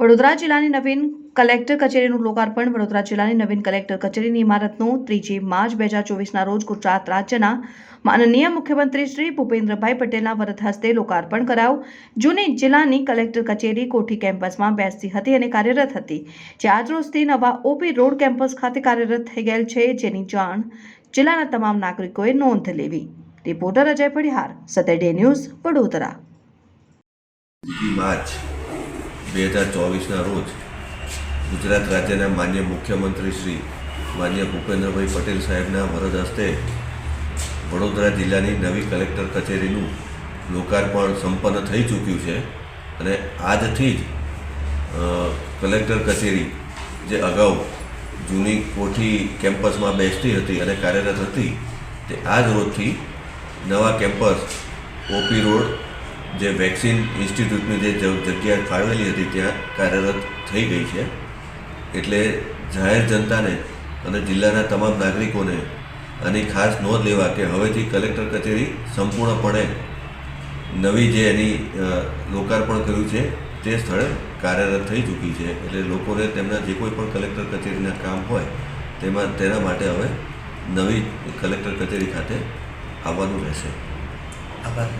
વડોદરા જિલ્લાની નવીન કલેક્ટર કચેરીનું લોકાર્પણ. વડોદરા જિલ્લાની નવીન કલેક્ટર કચેરીની ઇમારતનું ત્રીજી માર્ચ બે હજાર ચોવીસના રોજ ગુજરાત રાજ્યના માનનીય મુખ્યમંત્રી શ્રી ભૂપેન્દ્રભાઈ પટેલના વરદ હસ્તે લોકાર્પણ કરાયું. જૂની જિલ્લાની કલેક્ટર કચેરી કોઠી કેમ્પસમાં બેસતી હતી અને કાર્યરત હતી. જે આજરોજથી નવા ઓપી રોડ કેમ્પસ ખાતે કાર્યરત થઈ ગયેલ છે. જેની જાણ જિલ્લાના તમામ નાગરિકોએ નોંધ લેવી. Reporter Ajay Padihar Saturday news, Vadodara. March બે હજાર ચોવીસના રોજ ગુજરાત રાજ્યના માન્ય મુખ્યમંત્રી શ્રી માન્ય ભૂપેન્દ્રભાઈ પટેલ સાહેબના વરદ હસ્તે વડોદરા જિલ્લાની નવી કલેક્ટર કચેરીનું લોકાર્પણ સંપન્ન થઈ ચૂક્યું છે અને આજથી જ કલેક્ટર કચેરી જે અગાઉ જૂની કોઠી કેમ્પસમાં બેસતી હતી અને કાર્યરત હતી તે આજ રોજથી નવા કેમ્પસ ઓપી રોડ જે વેક્સિન ઇન્સ્ટિટ્યૂટની જે જગ્યા ફાળવેલી હતી, ત્યાં કાર્યરત થઈ ગઈ છે. એટલે જાહેર જનતાને અને જિલ્લાના તમામ નાગરિકોને આની ખાસ નોંધ લેવા કે હવેથી કલેક્ટર કચેરી સંપૂર્ણપણે નવી જે એની લોકાર્પણ કર્યું છે, તે સ્થળે કાર્યરત થઈ ચૂકી છે. એટલે લોકોને તેમના જે કોઈ પણ કલેક્ટર કચેરીના કામ હોય, તેમાં, તેના માટે હવે નવી કલેક્ટર કચેરી ખાતે આવવાનું રહેશે. આભાર.